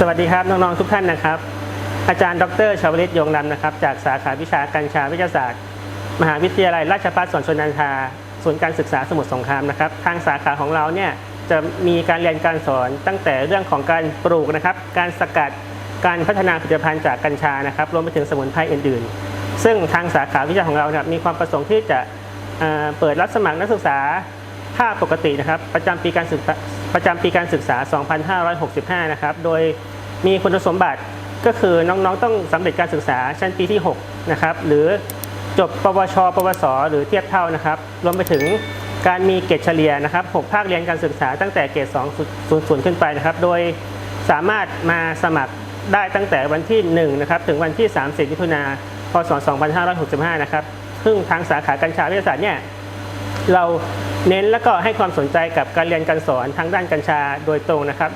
สวัสดีครับน้องๆทุกท่านนะครับ อาจารย์ดรชาวลิตยงนำนะครับ จากสาขาวิชากัญชาวิทยาศาสตร์ มหาวิทยาลัยราชภัฏสวนชนันทาศูนย์การศึกษาสมุทรสงครามนะครับ ทางสาขาของเราเนี่ยจะมีการเรียนการสอนตั้งแต่เรื่องของการปลูกนะครับ การสกัดการพัฒนาผลิตภัณฑ์จากกัญชานะครับรวมไปถึงสมุนไพรอื่น ๆ ซึ่งทางสาขาวิชาของเราเนี่ยมีความประสงค์ที่จะเเปิดรับสมัครนักศึกษา ภาคปกตินะครับประจำปีการศึกษาประจำปีการศึกษา 2565 นะครับโดยมีคุณสมบัติก็คือน้องๆ ต้องสำเร็จการศึกษาชั้นปีที่ 6 นะครับ หรือจบปวช ปวส หรือเทียบเท่านะครับ รวมไปถึงการมีเกรดเฉลี่ยนะครับ 6 ภาคเรียนการศึกษาตั้งแต่เกรด2 0 0 ขึ้นไปนะครับ โดยสามารถมาสมัครได้ตั้งแต่วันที่1นะครับถึงวันที่ 30มิถุนาพศ 2565 นะครับ ซึ่งทางสาขากัญชาวิทยาศาสตร์เนี่ย เราเน้นแล้วก็ให้ความสนใจกับการเรียนการสอนทางด้านกัญชาโดยตรงนะครับ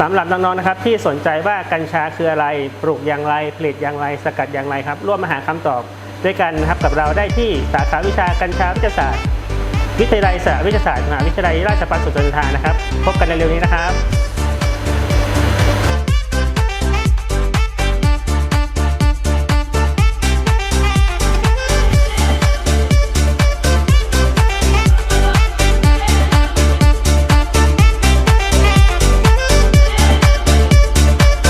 สำหรับน้องๆนะครับที่สนใจว่ากัญชาคืออะไรปลูกอย่างไรผลิตอย่างไร สกัดอย่างไรครับ ร่วมมาหาคำตอบด้วยกันนะครับกับเราได้ที่สาขาวิชากัญชาวิทยาศาสตร์ วิทยาลัยสหวิทยาศาสตร์มหาวิทยาลัยราชภัฏสุนทรภานะครับ พบกันในเร็วนี้นะครับ